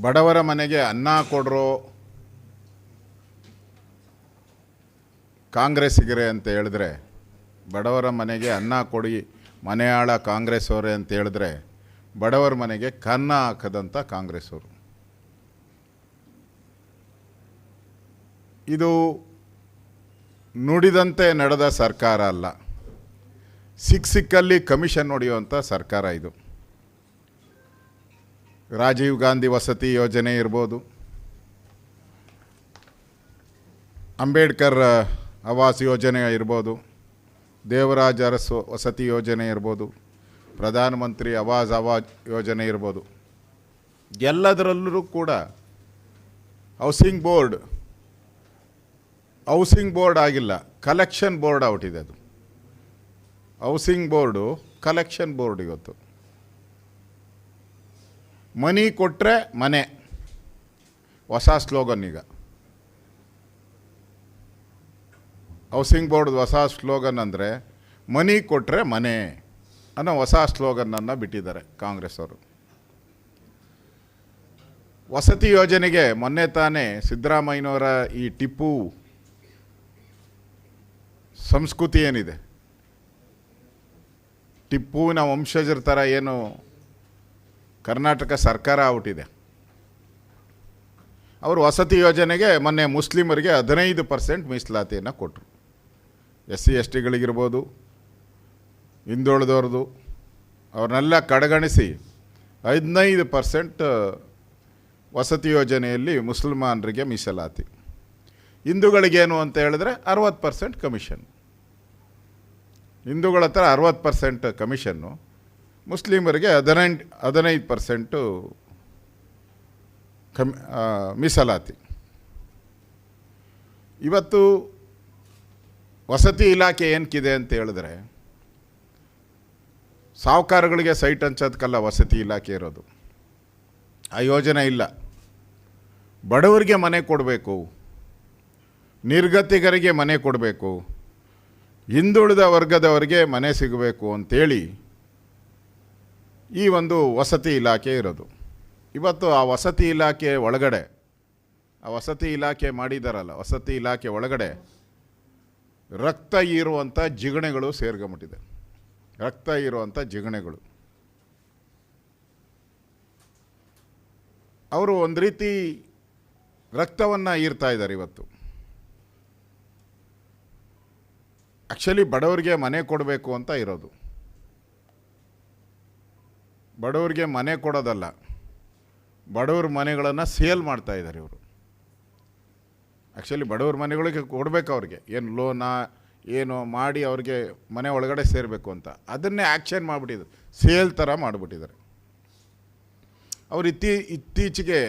ಬಡವರ ಮನೆಗೆ ಅನ್ನ ಕೊಡ್ರೋ ಕಾಂಗ್ರೆಸ್ಸಿಗರೆ ಅಂತ ಹೇಳಿದ್ರೆ, ಬಡವರ ಮನೆಗೆ ಅನ್ನ ಕೊಡಿ, ಮನೆಯಾಳ ಕಾಂಗ್ರೆಸ್ ಅವರೇ ಅಂತ ಹೇಳಿದ್ರೆ, ಬಡವರ ಮನೆಗೆ ಕನ್ನ ಹಾಕದಂಥ ಕಾಂಗ್ರೆಸ್ ಅವರು. ಇದು ನುಡಿದಂತೆ ನಡೆದ ಸರ್ಕಾರ ಅಲ್ಲ. ಸಿಕ್ ಸಿಕ್ಕಲ್ಲಿ ಕಮಿಷನ್ ಹೊಡೆಯುವಂಥ ಸರ್ಕಾರ ಇದು. ರಾಜೀವ್ ಗಾಂಧಿ ವಸತಿ ಯೋಜನೆ ಇರ್ಬೋದು. ಅಂಬೇಡ್ಕರ್ ಆವಾಸ್ ಯೋಜನೆ ಇರ್ಬೋದು. ದೇವರಾಜ ಅರಸು ವಸತಿ ಯೋಜನೆ ಇರ್ಬೋದು. ಪ್ರಧಾನಮಂತ್ರಿ ಆವಾಸ್ ಆವಾಜ್ ಯೋಜನೆ ಇರ್ಬೋದು. ಎಲ್ಲದರಲ್ಲೂ ಕೂಡ ಹೌಸಿಂಗ್ ಬೋರ್ಡ್ ಹೌಸಿಂಗ್ ಬೋರ್ಡ್ ಆಗಿಲ್ಲ, ಕಲೆಕ್ಷನ್ ಬೋರ್ಡ್ ಔಟಿದೆ ಅದು. ಹೌಸಿಂಗ್ ಬೋರ್ಡು, ಕಲೆಕ್ಷನ್ ಬೋರ್ಡ್ ಇವತ್ತು. ಮನಿ ಕೊಟ್ಟರೆ ಮನೆ. ಹೊಸ ಸ್ಲೋಗನ್ ಈಗ. ಹೌಸಿಂಗ್ ಬೋರ್ಡ್ ಹೊಸ ಸ್ಲೋಗನ್ ಅಂದರೆ ಮನಿ ಕೊಟ್ಟರೆ ಮನೆ ಅನ್ನೋ ಹೊಸ ಸ್ಲೋಗನನ್ನು ಬಿಟ್ಟಿದ್ದಾರೆ ಕಾಂಗ್ರೆಸ್ ಅವರು. ವಸತಿ ಯೋಜನೆಗೆ ಮೊನ್ನೆ ತಾನೇ ಸಿದ್ದರಾಮಯ್ಯನವರ ಈ ಟಿಪ್ಪು ಸಂಸ್ಕೃತಿ ಏನಿದೆ? ಟಿಪ್ಪುವಿನ ವಂಶಜರ ಥರ ಏನು ಕರ್ನಾಟಕ ಸರ್ಕಾರ ಔಟಿದೆ ಅವರು ವಸತಿ ಯೋಜನೆಗೆ ಮೊನ್ನೆ ಮುಸ್ಲಿಮರಿಗೆ ಹದಿನೈದು ಪರ್ಸೆಂಟ್ ಮೀಸಲಾತಿಯನ್ನು ಕೊಟ್ಟರು ಎಸ್ ಸಿ ಎಸ್ ಟಿಗಳಿಗಿರ್ಬೋದು ಹಿಂದುಳಿದವ್ರದ್ದು ಅವ್ರನ್ನೆಲ್ಲ ಕಡೆಗಣಿಸಿ ಹದಿನೈದು ಪರ್ಸೆಂಟ್ ವಸತಿ ಯೋಜನೆಯಲ್ಲಿ ಮುಸಲ್ಮಾನರಿಗೆ ಮೀಸಲಾತಿ. ಹಿಂದೂಗಳಿಗೇನು ಅಂತ ಹೇಳಿದ್ರೆ ಅರವತ್ತು ಪರ್ಸೆಂಟ್ ಕಮಿಷನ್. ಹಿಂದೂಗಳ ಹತ್ರ ಅರವತ್ತು ಪರ್ಸೆಂಟ್ ಕಮಿಷನ್ನು ಮುಸ್ಲಿಮರಿಗೆ ಹದಿನೆಂಟು, ಹದಿನೈದು ಪರ್ಸೆಂಟು ಕಮಿ ಮೀಸಲಾತಿ. ಇವತ್ತು ವಸತಿ ಇಲಾಖೆ ಏನಕ್ಕಿದೆ ಅಂತ ಹೇಳಿದ್ರೆ, ಸಾಹುಕಾರಗಳಿಗೆ ಸೈಟ್ ಹಂಚೋದಕ್ಕಲ್ಲ ವಸತಿ ಇಲಾಖೆ ಇರೋದು. ಆ ಯೋಜನೆ ಇಲ್ಲ. ಬಡವರಿಗೆ ಮನೆ ಕೊಡಬೇಕು. ನಿರ್ಗತಿಕರಿಗೆ ಮನೆ ಕೊಡಬೇಕು. ಹಿಂದುಳಿದ ವರ್ಗದವರಿಗೆ ಮನೆ ಸಿಗಬೇಕು ಅಂತೇಳಿ ಈ ಒಂದು ವಸತಿ ಇಲಾಖೆ ಇರೋದು. ಇವತ್ತು ಆ ವಸತಿ ಇಲಾಖೆ ಒಳಗಡೆ, ಆ ವಸತಿ ಇಲಾಖೆ ಮಾಡಿದಾರಲ್ಲ, ವಸತಿ ಇಲಾಖೆ ಒಳಗಡೆ ರಕ್ತ ಇರುವಂಥ ಜಿಗಣೆಗಳು ಸೇರ್ಕೊಂಬಿಟ್ಟಿದೆ. ರಕ್ತ ಇರುವಂಥ ಜಿಗಣೆಗಳು. ಅವರು ಒಂದು ರೀತಿ ರಕ್ತವನ್ನು ಹೀರ್ತಾ ಇದ್ದಾರೆ ಇವತ್ತು. ಆ್ಯಕ್ಚುಲಿ ಬಡವರಿಗೆ ಮನೆ ಕೊಡಬೇಕು ಅಂತ ಇರೋದು. ಬಡವರಿಗೆ ಮನೆ ಕೊಡೋದಲ್ಲ, ಬಡವ್ರ ಮನೆಗಳನ್ನು ಸೇಲ್ ಮಾಡ್ತಾ ಇದ್ದಾರೆ ಇವರು. ಆ್ಯಕ್ಚುಲಿ ಬಡವ್ರ ಮನೆಗಳಿಗೆ ಕೊಡಬೇಕು ಅವ್ರಿಗೆ, ಏನು ಲೋನಾ ಏನು ಮಾಡಿ ಅವ್ರಿಗೆ ಮನೆ ಒಳಗಡೆ ಸೇರಬೇಕು ಅಂತ. ಅದನ್ನೇ ಆ್ಯಕ್ಷನ್ ಮಾಡಿಬಿಟ್ಟಿದ್ರು ಸೇಲ್ ಥರ ಮಾಡಿಬಿಟ್ಟಿದ್ದಾರೆ. ಅವ್ರು ಇತ್ತೀ, ಇತ್ತೀಚೆಗೆ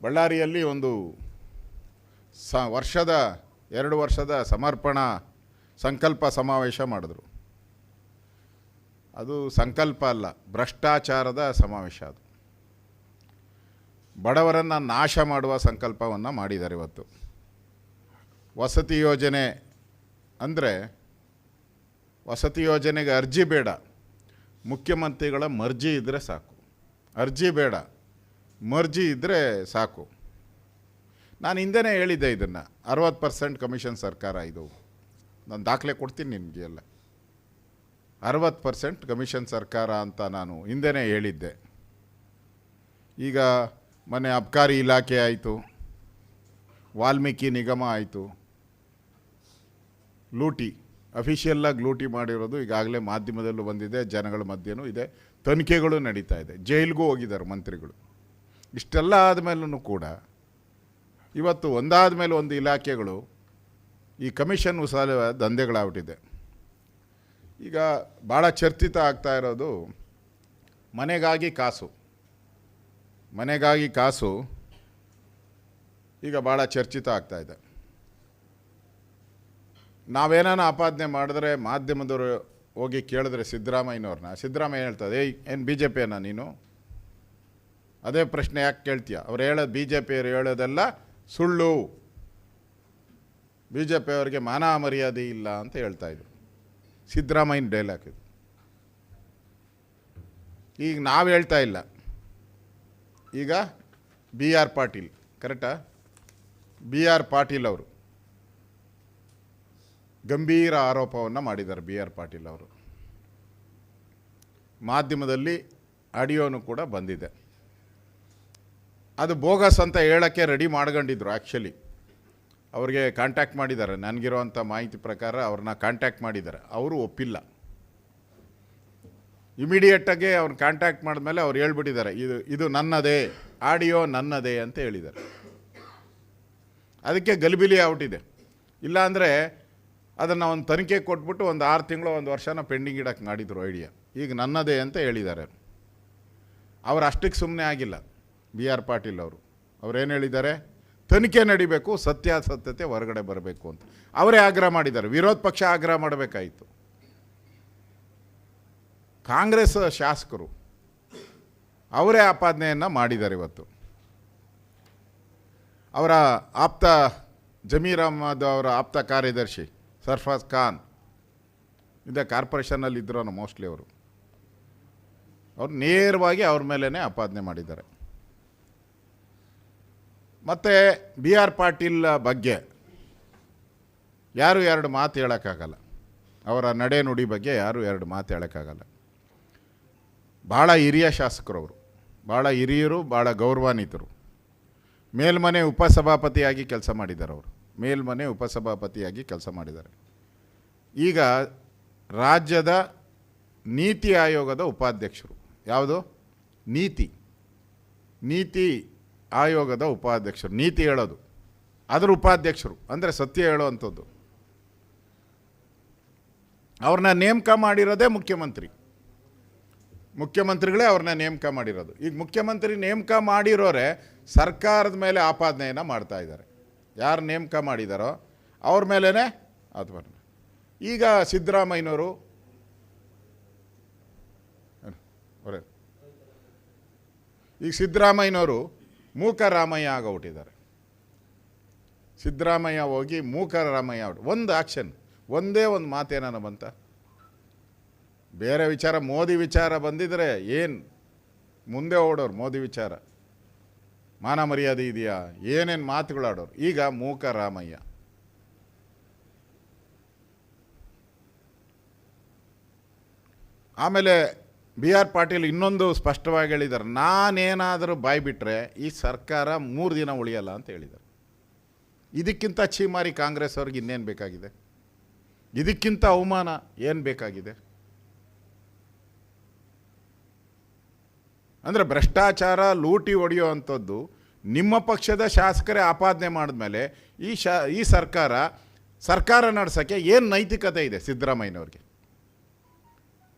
ಬಳ್ಳಾರಿಯಲ್ಲಿ ಒಂದು ಸ, ವರ್ಷದ, ಎರಡು ವರ್ಷದ ಸಮರ್ಪಣಾ ಸಂಕಲ್ಪ ಸಮಾವೇಶ ಮಾಡಿದ್ರು. ಅದು ಸಂಕಲ್ಪ ಅಲ್ಲ, ಭ್ರಷ್ಟಾಚಾರದ ಸಮಾವೇಶ ಅದು. ಬಡವರನ್ನು ನಾಶ ಮಾಡುವ ಸಂಕಲ್ಪವನ್ನು ಮಾಡಿದ್ದಾರೆ ಇವತ್ತು. ವಸತಿ ಯೋಜನೆ ಅಂದರೆ ವಸತಿ ಯೋಜನೆಗೆ ಅರ್ಜಿ ಬೇಡ. ಮುಖ್ಯಮಂತ್ರಿಗಳ ಮರ್ಜಿ ಇದ್ದರೆ ಸಾಕು. ಅರ್ಜಿ ಬೇಡ. ಮರ್ಜಿ ಇದ್ದರೆ ಸಾಕು. ನಾನು ಹಿಂದೆನೇ ಹೇಳಿದ್ದೆ ಇದನ್ನು. ಅರವತ್ತು ಪರ್ಸೆಂಟ್ ಕಮಿಷನ್ ಸರ್ಕಾರ ಇದು. ನಾನು ದಾಖಲೆ ಕೊಡ್ತೀನಿ ನಿಮಗೆ ಎಲ್ಲ. ಅರವತ್ತು ಪರ್ಸೆಂಟ್ ಕಮಿಷನ್ ಸರ್ಕಾರ ಅಂತ ನಾನು ಹಿಂದೆನೇ ಹೇಳಿದ್ದೆ. ಈಗ ಮೊನ್ನೆ ಅಬ್ಕಾರಿ ಇಲಾಖೆ ಆಯಿತು, ವಾಲ್ಮೀಕಿ ನಿಗಮ ಆಯಿತು, ಲೂಟಿ ಅಫಿಷಿಯಲ್ಲಾಗಿ ಲೂಟಿ ಮಾಡಿರೋದು ಈಗಾಗಲೇ ಮಾಧ್ಯಮದಲ್ಲೂ ಬಂದಿದೆ, ಜನಗಳ ಮಧ್ಯೆನೂ ಇದೆ, ತನಿಖೆಗಳು ನಡೀತಾ ಇದೆ, ಜೈಲಿಗೂ ಹೋಗಿದ್ದಾರೆ ಮಂತ್ರಿಗಳು. ಇಷ್ಟೆಲ್ಲ ಆದಮೇಲೂ ಕೂಡ ಇವತ್ತು ಒಂದಾದ ಮೇಲೆ ಒಂದು ಇಲಾಖೆಗಳು ಈ ಕಮಿಷನ್ ಉಸಾಲ ದಂಧೆಗಳಾಗ್ಬಿಟ್ಟಿದೆ. ಈಗ ಭಾಳ ಚರ್ಚಿತ ಆಗ್ತಾ ಇರೋದು ಮನೆಗಾಗಿ ಕಾಸು. ಮನೆಗಾಗಿ ಕಾಸು ಈಗ ಭಾಳ ಚರ್ಚಿತ ಆಗ್ತಾ ಇದೆ. ನಾವೇನಾನ ಆಪಾದನೆ ಮಾಡಿದ್ರೆ ಮಾಧ್ಯಮದವರು ಹೋಗಿ ಕೇಳಿದ್ರೆ ಸಿದ್ದರಾಮಯ್ಯನವ್ರನ್ನ. ಸಿದ್ದರಾಮಯ್ಯ ಹೇಳ್ತದೆ, ಏಯ್, ಏನು ಬಿ ಜೆ ಪಿಯನ್ನ ನೀನು? ಅದೇ ಪ್ರಶ್ನೆ ಯಾಕೆ ಕೇಳ್ತೀಯ? ಅವ್ರು ಹೇಳೋದು ಬಿ ಜೆ ಪಿಯವರು ಹೇಳೋದೆಲ್ಲ ಸುಳ್ಳು. ಬಿ ಜೆ ಪಿಯವ್ರಿಗೆ ಮಾನ ಮರ್ಯಾದೆ ಇಲ್ಲ ಅಂತ ಹೇಳ್ತಾ ಇದ್ರು. ಸಿದ್ದರಾಮಯ್ಯನ ಡೈಲಾಗ್ ಇದು. ಈಗ ನಾವು ಹೇಳ್ತಾ ಇಲ್ಲ. ಈಗ ಬಿ ಆರ್ ಪಾಟೀಲ್ ಕರೆಕ್ಟಾ ಬಿ ಆರ್ ಪಾಟೀಲ್ ಅವರು. ಗಂಭೀರ ಆರೋಪವನ್ನು ಮಾಡಿದ್ದಾರೆ ಬಿ ಆರ್ ಪಾಟೀಲ್ ಅವರು. ಮಾಧ್ಯಮದಲ್ಲಿ ಆಡಿಯೋನು ಕೂಡ ಬಂದಿದೆ. ಅದು ಬೋಗಸ್ ಅಂತ ಹೇಳೋಕ್ಕೆ ರೆಡಿ ಮಾಡ್ಕೊಂಡಿದ್ರು ಆ್ಯಕ್ಚುಲಿ ಅವ್ರಿಗೆ ಕಾಂಟ್ಯಾಕ್ಟ್ ಮಾಡಿದ್ದಾರೆ. ನನಗಿರುವಂಥ ಮಾಹಿತಿ ಪ್ರಕಾರ ಅವ್ರನ್ನ ಕಾಂಟ್ಯಾಕ್ಟ್ ಮಾಡಿದ್ದಾರೆ. ಅವರು ಒಪ್ಪಿಲ್ಲ. ಇಮಿಡಿಯೇಟಾಗಿ ಅವ್ರನ್ನ ಕಾಂಟ್ಯಾಕ್ಟ್ ಮಾಡಿದ್ಮೇಲೆ ಅವ್ರು ಹೇಳ್ಬಿಟ್ಟಿದ್ದಾರೆ. ಇದು ಇದು ನನ್ನದೇ, ಆಡಿಯೋ ನನ್ನದೇ ಅಂತ ಹೇಳಿದ್ದಾರೆ. ಅದಕ್ಕೆ ಗಲಿಬಿಲಿ ಔಟಿದೆ ಇಲ್ಲಾಂದರೆ ಅದನ್ನು ಒಂದು ತನಿಖೆ ಕೊಟ್ಬಿಟ್ಟು ಒಂದು ಆರು ತಿಂಗಳು, ಒಂದು ವರ್ಷನ ಪೆಂಡಿಂಗ್ ಇಡೋಕ್ಕೆ ಮಾಡಿದ್ರು ಐಡಿಯಾ. ಈಗ ನನ್ನದೇ ಅಂತ ಹೇಳಿದ್ದಾರೆ. ಅವ್ರು ಅಷ್ಟಕ್ಕೆ ಸುಮ್ಮನೆ ಆಗಿಲ್ಲ. ಬಿ ಆರ್ ಪಾಟೀಲ್ ಅವರು. ಅವ್ರೇನು ಹೇಳಿದ್ದಾರೆ? ತನಿಖೆ ನಡಿಬೇಕು, ಸತ್ಯಾಸತ್ಯತೆ ಹೊರಗಡೆ ಬರಬೇಕು ಅಂತ. ಅವರೇ ಆಗ್ರಹ ಮಾಡಿದ್ದಾರೆ. ವಿರೋಧ ಪಕ್ಷ ಆಗ್ರಹ ಮಾಡಬೇಕಾಯಿತು. ಕಾಂಗ್ರೆಸ್ ಶಾಸಕರು ಅವರೇ ಆಪಾದನೆಯನ್ನು ಮಾಡಿದ್ದಾರೆ ಇವತ್ತು. ಅವರ ಆಪ್ತ ಜಮೀರ್ ಅಹ್ಮದ್ ಅವರ ಆಪ್ತ ಕಾರ್ಯದರ್ಶಿ ಸರ್ಫಾಜ್ ಖಾನ್, ಇದೇ ಕಾರ್ಪೊರೇಷನಲ್ಲಿ ಇದ್ರೂ ಮೋಸ್ಟ್ಲಿ ಅವರು. ಅವ್ರು ನೇರವಾಗಿ ಅವ್ರ ಮೇಲೇ ಆಪಾದನೆ ಮಾಡಿದ್ದಾರೆ. ಮತ್ತು ಬಿ ಆರ್ ಪಾಟೀಲ್ ಬಗ್ಗೆ ಯಾರು ಎರಡು ಮಾತು ಹೇಳೋಕ್ಕಾಗಲ್ಲ. ಅವರ ನಡೆ ನುಡಿ ಬಗ್ಗೆ ಯಾರು ಎರಡು ಮಾತು ಹೇಳೋಕ್ಕಾಗಲ್ಲ. ಭಾಳ ಹಿರಿಯ ಶಾಸಕರು ಅವರು ಭಾಳ ಹಿರಿಯರು ಭಾಳ ಗೌರವಾನ್ವಿತರು. ಮೇಲ್ಮನೆ ಉಪಸಭಾಪತಿಯಾಗಿ ಕೆಲಸ ಮಾಡಿದ್ದಾರೆ ಅವರು. ಮೇಲ್ಮನೆ ಉಪಸಭಾಪತಿಯಾಗಿ ಕೆಲಸ ಮಾಡಿದ್ದಾರೆ. ಈಗ ರಾಜ್ಯದ ನೀತಿ ಆಯೋಗದ ಉಪಾಧ್ಯಕ್ಷರು. ಯಾವುದು? ನೀತಿ. ನೀತಿ ಆಯೋಗದ ಉಪಾಧ್ಯಕ್ಷರು, ನೀತಿ ಹೇಳೋದು. ಅದರ ಉಪಾಧ್ಯಕ್ಷರು, ಅಂದರೆ ಸತ್ಯ ಹೇಳೋವಂಥದ್ದು. ಅವ್ರನ್ನ ನೇಮಕ ಮಾಡಿರೋದೇ ಮುಖ್ಯಮಂತ್ರಿ. ಮುಖ್ಯಮಂತ್ರಿಗಳೇ ಅವ್ರನ್ನ ನೇಮಕ ಮಾಡಿರೋದು. ಈಗ ಮುಖ್ಯಮಂತ್ರಿ ನೇಮಕ ಮಾಡಿರೋರೆ ಸರ್ಕಾರದ ಮೇಲೆ ಆಪಾದನೆಯನ್ನು ಮಾಡ್ತಾ ಇದ್ದಾರೆ. ಯಾರು ನೇಮಕ ಮಾಡಿದಾರೋ ಅವ್ರ ಮೇಲೇ ಬರೋಣ ಈಗ ಸಿದ್ದರಾಮಯ್ಯನವರು. ಈಗ ಸಿದ್ದರಾಮಯ್ಯನವರು ಮೂಕ ರಾಮಯ್ಯ ಆಗೋಗ್ಬಿಟ್ಟಿದ್ದಾರೆ ಸಿದ್ದರಾಮಯ್ಯ ಹೋಗಿ ಮೂಕ ರಾಮಯ್ಯ ಆಗ್ಬಿಟ್ಟು ಒಂದು ಆಕ್ಷನ್, ಒಂದೇ ಒಂದು ಮಾತೇನಾನ ಬಂತ. ಬೇರೆ ವಿಚಾರ, ಮೋದಿ ವಿಚಾರ ಬಂದಿದ್ರೆ ಏನು? ಮುಂದೆ ಓಡೋರು ಮೋದಿ ವಿಚಾರ. ಮಾನ ಮರ್ಯಾದೆ ಇದೆಯಾ? ಏನೇನು ಮಾತುಗಳಾಡೋರು ಈಗ ಮೂಕ ರಾಮಯ್ಯ ಆಮೇಲೆ ಬಿ ಆರ್ ಪಾಟೀಲ್ ಇನ್ನೊಂದು ಸ್ಪಷ್ಟವಾಗಿ ಹೇಳಿದ್ದಾರೆ, ನಾನೇನಾದರೂ ಬಾಯಿ ಬಿಟ್ಟರೆ ಈ ಸರ್ಕಾರ ಮೂರು ದಿನ ಉಳಿಯಲ್ಲ ಅಂತ ಹೇಳಿದ್ದಾರೆ. ಇದಕ್ಕಿಂತ ಛೀಮಾರಿ ಕಾಂಗ್ರೆಸ್ ಅವ್ರಿಗೆ ಇನ್ನೇನು ಬೇಕಾಗಿದೆ? ಇದಕ್ಕಿಂತ ಅವಮಾನ ಏನು ಬೇಕಾಗಿದೆ? ಅಂದರೆ ಭ್ರಷ್ಟಾಚಾರ, ಲೂಟಿ ಹೊಡೆಯೋ ಅಂಥದ್ದು ನಿಮ್ಮ ಪಕ್ಷದ ಶಾಸಕರೇ ಆಪಾದನೆ ಮಾಡಿದ್ಮೇಲೆ ಈ ಶಾ, ಈ ಸರ್ಕಾರ ಸರ್ಕಾರ ನಡೆಸೋಕ್ಕೆ ಏನು ನೈತಿಕತೆ ಇದೆ ಸಿದ್ದರಾಮಯ್ಯನವ್ರಿಗೆ?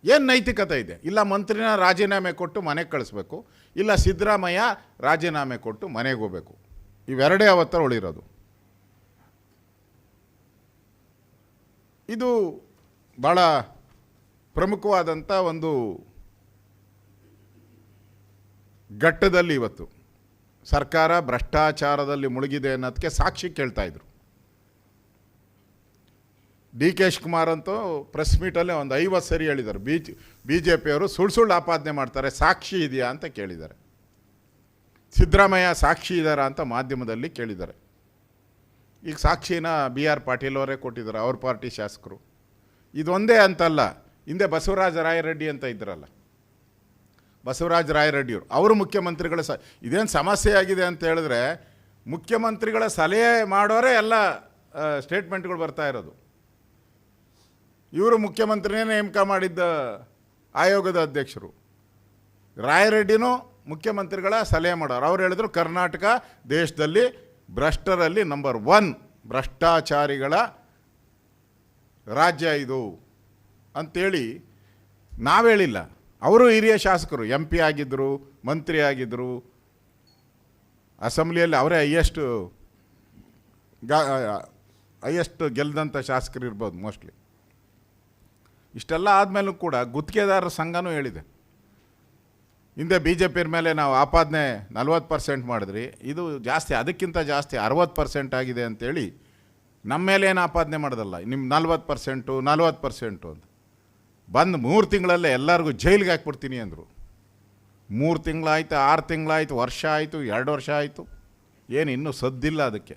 ಏನು ನೈತಿಕತೆ ಇದೆ? ಇಲ್ಲ ಮಂತ್ರಿನ ರಾಜೀನಾಮೆ ಕೊಟ್ಟು ಮನೆಗೆ ಕಳಿಸ್ಬೇಕು, ಇಲ್ಲ ಸಿದ್ದರಾಮಯ್ಯ ರಾಜೀನಾಮೆ ಕೊಟ್ಟು ಮನೆಗೆ ಹೋಗಬೇಕು. ಇವೆರಡೇ ಅವತ್ತರ ಉಳಿರೋದು. ಇದು ಭಾಳ ಪ್ರಮುಖವಾದಂಥ ಒಂದು ಘಟ್ಟದಲ್ಲಿ ಇವತ್ತು ಸರ್ಕಾರ ಭ್ರಷ್ಟಾಚಾರದಲ್ಲಿ ಮುಳುಗಿದೆ ಅನ್ನೋದಕ್ಕೆ ಸಾಕ್ಷಿ ಕೇಳ್ತಾ ಇದ್ರು. ಡಿ ಕೆ ಶಿವಕುಮಾರ್ ಅಂತೂ ಪ್ರೆಸ್ ಮೀಟಲ್ಲೇ ಒಂದು ಐವತ್ತು ಸರಿ ಹೇಳಿದ್ದಾರೆ. ಬಿ ಬಿ ಜೆ ಪಿಯವರು ಸುಳ್ಳು ಸುಳ್ಳು ಆಪಾದನೆ ಮಾಡ್ತಾರೆ, ಸಾಕ್ಷಿ ಇದೆಯಾ ಅಂತ ಕೇಳಿದ್ದಾರೆ. ಸಿದ್ದರಾಮಯ್ಯ ಸಾಕ್ಷಿ ಇದ್ದಾರಾ ಅಂತ ಮಾಧ್ಯಮದಲ್ಲಿ ಕೇಳಿದ್ದಾರೆ. ಈಗ ಸಾಕ್ಷಿನ ಬಿ ಆರ್ ಪಾಟೀಲ್ ಅವರೇ ಕೊಟ್ಟಿದ್ದಾರೆ, ಅವ್ರ ಪಾರ್ಟಿ ಶಾಸಕರು. ಇದೊಂದೇ ಅಂತಲ್ಲ, ಹಿಂದೆ ಬಸವರಾಜ ರಾಯರೆಡ್ಡಿ ಅಂತ ಇದ್ರಲ್ಲ. ಬಸವರಾಜ ರಾಯರೆಡ್ಡಿಯವರು ಅವರು ಮುಖ್ಯಮಂತ್ರಿಗಳ ಸ, ಇದೇನು ಸಮಸ್ಯೆ ಆಗಿದೆ ಅಂತ ಹೇಳಿದ್ರೆ ಮುಖ್ಯಮಂತ್ರಿಗಳ ಸಲಹೆ ಮಾಡೋರೇ ಎಲ್ಲ ಸ್ಟೇಟ್ಮೆಂಟ್ಗಳು ಬರ್ತಾ ಇರೋದು. ಇವರು ಮುಖ್ಯಮಂತ್ರಿನೇ ನೇಮಕ ಮಾಡಿದ್ದ ಆಯೋಗದ ಅಧ್ಯಕ್ಷರು. ರಾಯರೆಡ್ಡಿನೂ ಮುಖ್ಯಮಂತ್ರಿಗಳ ಸಲಹೆ ಮಾಡೋರು. ಅವ್ರು ಹೇಳಿದ್ರು ಕರ್ನಾಟಕ ದೇಶದಲ್ಲಿ ಭ್ರಷ್ಟರಲ್ಲಿ ನಂಬರ್ ಒನ್ ಭ್ರಷ್ಟಾಚಾರಿಗಳ ರಾಜ್ಯ ಇದು ಅಂಥೇಳಿ ನಾವೇಳಿಲ್ಲ ಅವರು ಹಿರಿಯ ಶಾಸಕರು ಎಂ ಪಿ ಆಗಿದ್ದರು ಮಂತ್ರಿ ಆಗಿದ್ದರು ಅಸೆಂಬ್ಲಿಯಲ್ಲಿ ಅವರೇ ಹೈಯೆಸ್ಟ್ ಗ ಹೈಯೆಸ್ಟ್ ಗೆಲ್ದಂಥ ಶಾಸಕರು ಇರ್ಬೋದು ಮೋಸ್ಟ್ಲಿ ಇಷ್ಟೆಲ್ಲ ಆದಮೇಲೂ ಕೂಡ ಗುತ್ತಿಗೆದಾರರ ಸಂಘನೂ ಹೇಳಿದೆ. ಹಿಂದೆ ಬಿ ಜೆ ಪಿಯ ಮೇಲೆ ನಾವು ಆಪಾದನೆ ನಲ್ವತ್ತು ಪರ್ಸೆಂಟ್ ಮಾಡಿದ್ರಿ, ಇದು ಜಾಸ್ತಿ, ಅದಕ್ಕಿಂತ ಜಾಸ್ತಿ ಅರವತ್ತು ಪರ್ಸೆಂಟ್ ಆಗಿದೆ ಅಂತೇಳಿ ನಮ್ಮ ಮೇಲೆ ಏನು ಆಪಾದನೆ ಮಾಡೋದಲ್ಲ ನಿಮ್ಮ ನಲ್ವತ್ತು ಪರ್ಸೆಂಟು ನಲ್ವತ್ತು ಪರ್ಸೆಂಟು ಅಂತ. ಬಂದು ಮೂರು ತಿಂಗಳಲ್ಲೇ ಎಲ್ಲರಿಗೂ ಜೈಲಿಗೆ ಹಾಕ್ಬಿಡ್ತೀನಿ ಅಂದರು. ಮೂರು ತಿಂಗಳಾಯ್ತು, ಆರು ತಿಂಗಳಾಯ್ತು, ವರ್ಷ ಆಯಿತು, ಎರಡು ವರ್ಷ ಆಯಿತು, ಏನು ಇನ್ನೂ ಸದ್ದಿಲ್ಲ ಅದಕ್ಕೆ.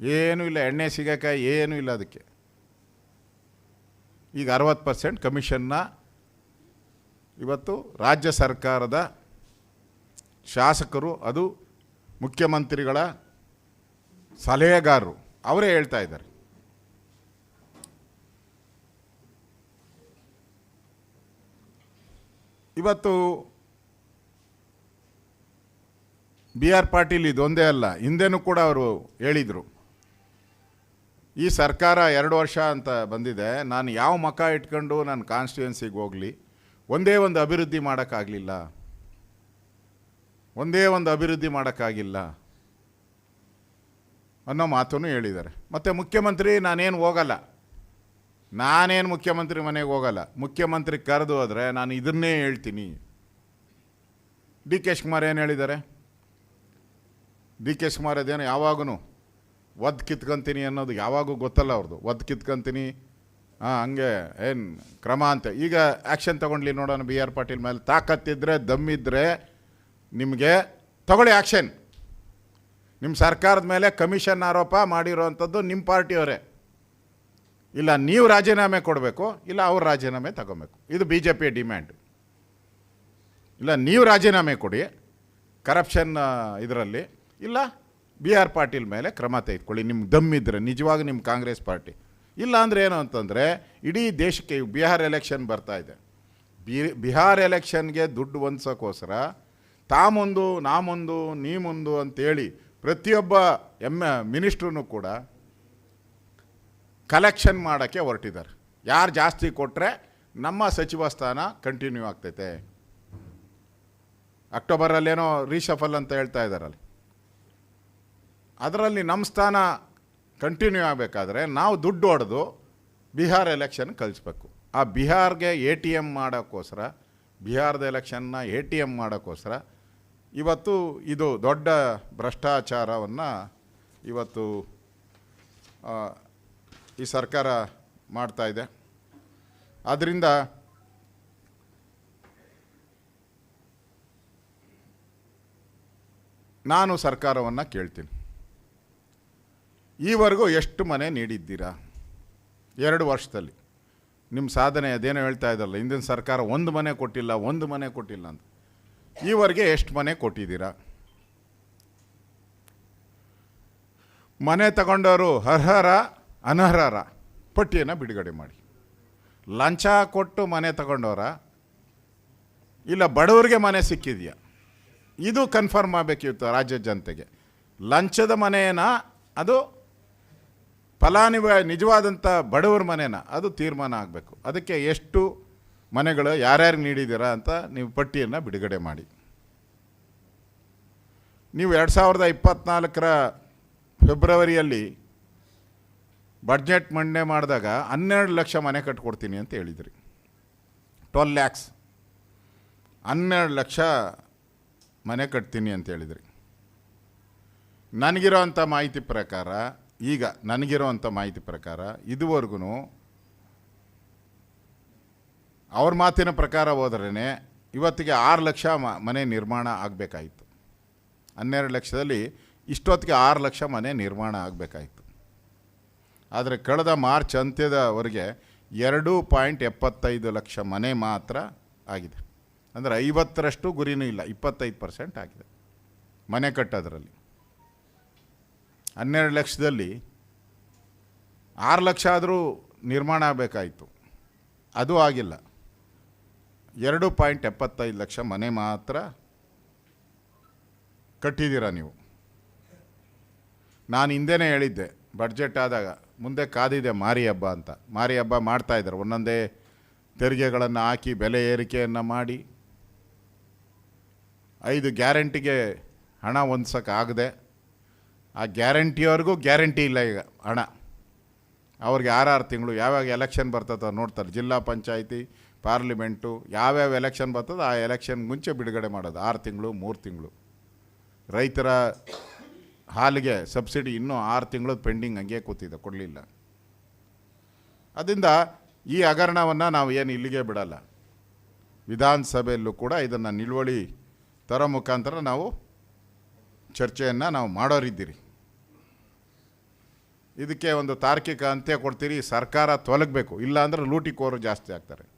ಏನೂ ಇಲ್ಲ, ಎಣ್ಣೆ ಸಿಗೋಕೆ ಏನೂ ಇಲ್ಲ ಅದಕ್ಕೆ. ಈಗ ಅರವತ್ತು ಪರ್ಸೆಂಟ್ ಕಮಿಷನ್ನ ಇವತ್ತು ರಾಜ್ಯ ಸರ್ಕಾರದ ಶಾಸಕರು, ಅದು ಮುಖ್ಯಮಂತ್ರಿಗಳ ಸಲಹೆಗಾರರು, ಅವರೇ ಹೇಳ್ತಾ ಇದ್ದಾರೆ. ಇವತ್ತು ಬಿ ಆರ್ ಪಾಟೀಲ್ ಇದೊಂದೇ ಅಲ್ಲ, ಹಿಂದೆನೂ ಕೂಡ ಅವರು ಹೇಳಿದರು. ಈ ಸರ್ಕಾರ ಎರಡು ವರ್ಷ ಅಂತ ಬಂದಿದೆ. ನಾನು ಯಾವ ಮಕ ಇಟ್ಕೊಂಡು ನನ್ನ ಕಾನ್ಸ್ಟಿಟ್ಯೂನ್ಸಿಗೆ ಹೋಗಲಿ? ಒಂದೇ ಒಂದು ಅಭಿವೃದ್ಧಿ ಮಾಡೋಕ್ಕಾಗಲಿಲ್ಲ. ಒಂದೇ ಒಂದು ಅಭಿವೃದ್ಧಿ ಮಾಡೋಕ್ಕಾಗಿಲ್ಲ ಅನ್ನೋ ಮಾತನ್ನು ಹೇಳಿದ್ದಾರೆ. ಮತ್ತು ಮುಖ್ಯಮಂತ್ರಿ, ನಾನೇನು ಹೋಗಲ್ಲ. ನಾನೇನು ಮುಖ್ಯಮಂತ್ರಿ ಮನೆಗೆ ಹೋಗಲ್ಲ. ಮುಖ್ಯಮಂತ್ರಿ ಕರೆದು ಹೋದರೆ ನಾನು ಇದನ್ನೇ ಹೇಳ್ತೀನಿ. ಡಿ ಕೆ ಶಿವಕುಮಾರ್ ಏನು ಹೇಳಿದ್ದಾರೆ? ಡಿ ಕೆ ಶಿವಕುಮಾರ್ ಅದೇನು ಯಾವಾಗೂ ಒದ್ದು ಕಿತ್ಕೊಂತೀನಿ ಅನ್ನೋದು ಯಾವಾಗೂ ಗೊತ್ತಲ್ಲ ಅವ್ರದ್ದು ಒದ್ದು ಕಿತ್ಕೊಂತೀನಿ ಹಾಂ ಹಂಗೆ, ಏನು, ಕ್ರಮ ಅಂತ. ಈಗ ಆ್ಯಕ್ಷನ್ ತೊಗೊಂಡ್ಲಿ ನೋಡೋಣ, ಬಿ ಆರ್ ಪಾಟೀಲ್ ಮೇಲೆ. ತಾಕತ್ತಿದ್ರೆ, ದಮ್ಮಿದ್ರೆ ನಿಮಗೆ ತಗೊಳ್ಳಿ ಆ್ಯಕ್ಷನ್ ನಿಮ್ಮ ಸರ್ಕಾರದ ಮೇಲೆ ಕಮಿಷನ್ ಆರೋಪ ಮಾಡಿರೋವಂಥದ್ದು ನಿಮ್ಮ ಪಾರ್ಟಿಯವರೇ ಇಲ್ಲ, ನೀವು ರಾಜೀನಾಮೆ ಕೊಡಬೇಕು, ಇಲ್ಲ ಅವ್ರು ರಾಜೀನಾಮೆ ತಗೋಬೇಕು. ಇದು ಬಿ ಜೆ ಪಿಯ ಡಿಮ್ಯಾಂಡ್ ಇಲ್ಲ, ನೀವು ರಾಜೀನಾಮೆ ಕೊಡಿ ಕರಪ್ಷನ್ ಇದರಲ್ಲಿ. ಇಲ್ಲ ಬಿ ಆರ್ ಪಾಟೀಲ್ ಮೇಲೆ ಕ್ರಮ ತೆಗೆದುಕೊಳ್ಳಿ. ನಿಮ್ಗೆ ದಮ್ಮಿದ್ರೆ ನಿಜವಾಗ ನಿಮ್ಮ ಕಾಂಗ್ರೆಸ್ ಪಾರ್ಟಿ. ಇಲ್ಲ ಅಂದರೆ ಏನು ಅಂತಂದರೆ, ಇಡೀ ದೇಶಕ್ಕೆ ಬಿಹಾರ್ ಎಲೆಕ್ಷನ್ ಬರ್ತಾ ಇದೆ. ಬಿ ಬಿಹಾರ್ ಎಲೆಕ್ಷನ್ಗೆ ದುಡ್ಡು ಹೊಂದ್ಸೋಕ್ಕೋಸ್ಕರ ತಾಮೊಂದು, ನಾಮೊಂದು, ನೀಮೊಂದು ಅಂತೇಳಿ ಪ್ರತಿಯೊಬ್ಬ ಎಂ ಮಿನಿಸ್ಟ್ರೂ ಕೂಡ ಕಲೆಕ್ಷನ್ ಮಾಡೋಕ್ಕೆ ಹೊರಟಿದ್ದಾರೆ. ಯಾರು ಜಾಸ್ತಿ ಕೊಟ್ಟರೆ ನಮ್ಮ ಸಚಿವ ಸ್ಥಾನ ಕಂಟಿನ್ಯೂ ಆಗ್ತೈತೆ. ಅಕ್ಟೋಬರಲ್ಲೇನೋ ರೀಶಫಲ್ ಅಂತ ಹೇಳ್ತಾ ಇದ್ದಾರಲ್ಲ. ಅದರಲ್ಲಿ ನಮ್ಮ ಸ್ಥಾನ ಕಂಟಿನ್ಯೂ ಆಗಬೇಕಾದ್ರೆ ನಾವು ದುಡ್ಡು ಹೊಡೆದು ಬಿಹಾರ್ ಎಲೆಕ್ಷನ್ ಕಳಿಸ್ಬೇಕು. ಆ ಬಿಹಾರ್ಗೆ ಎ ಟಿ ಎಂ ಮಾಡೋಕ್ಕೋಸ್ಕರ, ಬಿಹಾರದ ಎಲೆಕ್ಷನ್ನ ಎ ಟಿ ಎಂ ಮಾಡೋಕ್ಕೋಸ್ಕರ ಇವತ್ತು ಇದು ದೊಡ್ಡ ಭ್ರಷ್ಟಾಚಾರವನ್ನು ಇವತ್ತು ಈ ಸರ್ಕಾರ ಮಾಡ್ತಾ ಇದೆ. ಆದ್ದರಿಂದ ನಾನು ಸರ್ಕಾರವನ್ನು ಕೇಳ್ತೀನಿ. ಈವರೆಗೂ ಎಷ್ಟು ಮನೆ ನೀಡಿದ್ದೀರಾ? ಎರಡು ವರ್ಷದಲ್ಲಿ. ನಿಮ್ಮ ಸಾಧನೆ ಅದೇನೋ ಹೇಳ್ತಾ ಇದ್ದಲ್ಲ ಹಿಂದಿನ ಸರ್ಕಾರ ಒಂದು ಮನೆ ಕೊಟ್ಟಿಲ್ಲ, ಒಂದು ಮನೆ ಕೊಟ್ಟಿಲ್ಲ ಅಂತ. ಈವರೆಗೆ ಎಷ್ಟು ಮನೆ ಕೊಟ್ಟಿದ್ದೀರಾ? ಮನೆ ತಗೊಂಡವರು ಅರ್ಹರ, ಅನರ್ಹರ, ಪಟ್ಟಿಯನ್ನು ಬಿಡುಗಡೆ ಮಾಡಿ. ಲಂಚ ಕೊಟ್ಟು ಮನೆ ತಗೊಂಡವರ ಇಲ್ಲ ಬಡವರಿಗೆ ಮನೆ ಸಿಕ್ಕಿದೆಯಾ? ಇದು ಕನ್ಫರ್ಮ್ ಆಗಬೇಕಿತ್ತು ರಾಜ್ಯ ಜನತೆಗೆ. ಲಂಚದ ಮನೆಯನ್ನ ಅದು ಫಲಾನುಭವಿ ನಿಜವಾದಂಥ ಬಡವರ ಮನೆನ ಅದು ತೀರ್ಮಾನ ಆಗಬೇಕು. ಅದಕ್ಕೆ ಎಷ್ಟು ಮನೆಗಳು ಯಾರ್ಯಾರಿಗೆ ನೀಡಿದ್ದೀರಾ ಅಂತ ನೀವು ಪಟ್ಟಿಯನ್ನು ಬಿಡುಗಡೆ ಮಾಡಿ. ನೀವು ಎರಡು ಸಾವಿರದ ಇಪ್ಪತ್ತ್ನಾಲ್ಕರ ಫೆಬ್ರವರಿಯಲ್ಲಿ ಬಡ್ಜೆಟ್ ಮಂಡನೆ ಮಾಡಿದಾಗ ಹನ್ನೆರಡು ಲಕ್ಷ ಮನೆ ಕಟ್ಕೊಡ್ತೀನಿ ಅಂತ ಹೇಳಿದ್ರಿ. ಟ್ವೆಲ್ ಲ್ಯಾಕ್ಸ್. ಹನ್ನೆರಡು ಲಕ್ಷ ಮನೆ ಕಟ್ತೀನಿ ಅಂತ ಹೇಳಿದ್ರಿ. ನನಗಿರೋ ಅಂಥ ಮಾಹಿತಿ ಪ್ರಕಾರ ಈಗ ನನಗಿರೋ ಅಂಥ ಮಾಹಿತಿ ಪ್ರಕಾರ ಇದುವರೆಗೂ ಅವ್ರ ಮಾತಿನ ಪ್ರಕಾರ ಹೋದ್ರೇ ಇವತ್ತಿಗೆ ಆರು ಲಕ್ಷ ಮನೆ ನಿರ್ಮಾಣ ಆಗಬೇಕಾಯಿತು. ಹನ್ನೆರಡು ಲಕ್ಷದಲ್ಲಿ ಇಷ್ಟೊತ್ತಿಗೆ ಆರು ಲಕ್ಷ ಮನೆ ನಿರ್ಮಾಣ ಆಗಬೇಕಾಯಿತು. ಆದರೆ ಕಳೆದ ಮಾರ್ಚ್ ಅಂತ್ಯದವರೆಗೆ ಎರಡು ಪಾಯಿಂಟ್ ಎಪ್ಪತ್ತೈದು ಲಕ್ಷ ಮನೆ ಮಾತ್ರ ಆಗಿದೆ. ಅಂದರೆ ಐವತ್ತರಷ್ಟು ಗುರಿನೂ ಇಲ್ಲ, ಇಪ್ಪತ್ತೈದು ಪರ್ಸೆಂಟ್ ಆಗಿದೆ. ಮನೆ ಕಟ್ಟೋದ್ರಲ್ಲಿ. ಹನ್ನೆರಡು ಲಕ್ಷದಲ್ಲಿ ಆರು ಲಕ್ಷ ಆದರೂ ನಿರ್ಮಾಣ ಆಗಬೇಕಾಯಿತು. ಅದು ಆಗಿಲ್ಲ. ಎರಡು ಪಾಯಿಂಟ್ ಎಪ್ಪತ್ತೈದು ಲಕ್ಷ ಮನೆ ಮಾತ್ರ ಕಟ್ಟಿದ್ದೀರಾ ನೀವು? ನಾನು ಹಿಂದೆನೇ ಹೇಳಿದ್ದೆ, ಬಡ್ಜೆಟ್ ಆದಾಗ ಮುಂದೆ ಕಾದಿದೆ ಮಾರಿ ಹಬ್ಬ ಅಂತ. ಮಾರಿ ಹಬ್ಬ ಮಾಡ್ತಾಯಿದ್ದಾರೆ ಒಂದೊಂದೇ ತೆರಿಗೆಗಳನ್ನು ಹಾಕಿ ಬೆಲೆ ಏರಿಕೆಯನ್ನು ಮಾಡಿ. ಐದು ಗ್ಯಾರಂಟಿಗೆ ಹಣ ಹೊಂದ್ಸೋಕ್ಕಾಗದೆ ಆ ಗ್ಯಾರಂಟಿಯವ್ರಿಗೂ ಗ್ಯಾರಂಟಿ ಇಲ್ಲ ಈಗ, ಹಣ. ಅವ್ರಿಗೆ ಆರಾರು ತಿಂಗಳು, ಯಾವ್ಯಾವ ಎಲೆಕ್ಷನ್ ಬರ್ತದೋ ನೋಡ್ತಾರೆ. ಜಿಲ್ಲಾ ಪಂಚಾಯಿತಿ ಪಾರ್ಲಿಮೆಂಟು ಯಾವ್ಯಾವ ಎಲೆಕ್ಷನ್ ಬರ್ತದೋ ಆ ಎಲೆಕ್ಷನ್ ಮುಂಚೆ ಬಿಡುಗಡೆ ಮಾಡೋದು. ಆರು ತಿಂಗಳು, ಮೂರು ತಿಂಗಳು. ರೈತರ ಹಾಲಿಗೆ ಸಬ್ಸಿಡಿ ಇನ್ನೂ ಆರು ತಿಂಗಳು ಪೆಂಡಿಂಗ್ ಹಂಗೆ ಕೂತಿದೆ, ಕೊಡಲಿಲ್ಲ. ಅದರಿಂದ ಈ ಹಗರಣವನ್ನು ನಾವು ಏನು ಇಲ್ಲಿಗೆ ಬಿಡಲ್ಲ. ವಿಧಾನಸಭೆಯಲ್ಲೂ ಕೂಡ ಇದನ್ನು ನಿಲುವಳಿ ತರೋ ಮುಖಾಂತರ ನಾವು ಚರ್ಚೆಯನ್ನು ನಾವು ಮಾಡೋರಿದ್ದೀರಿ. ಇದಕ್ಕೆ ಒಂದು ತಾರ್ಕಿಕ ಅಂತ್ಯ ಕೊಡ್ತೀರಿ ಸರ್ಕಾರ ತೊಲಗಬೇಕು. ಇಲ್ಲ ಅಂದ್ರೆ ಲೂಟಿಕೋರು ಜಾಸ್ತಿ ಆಗ್ತಾರೆ.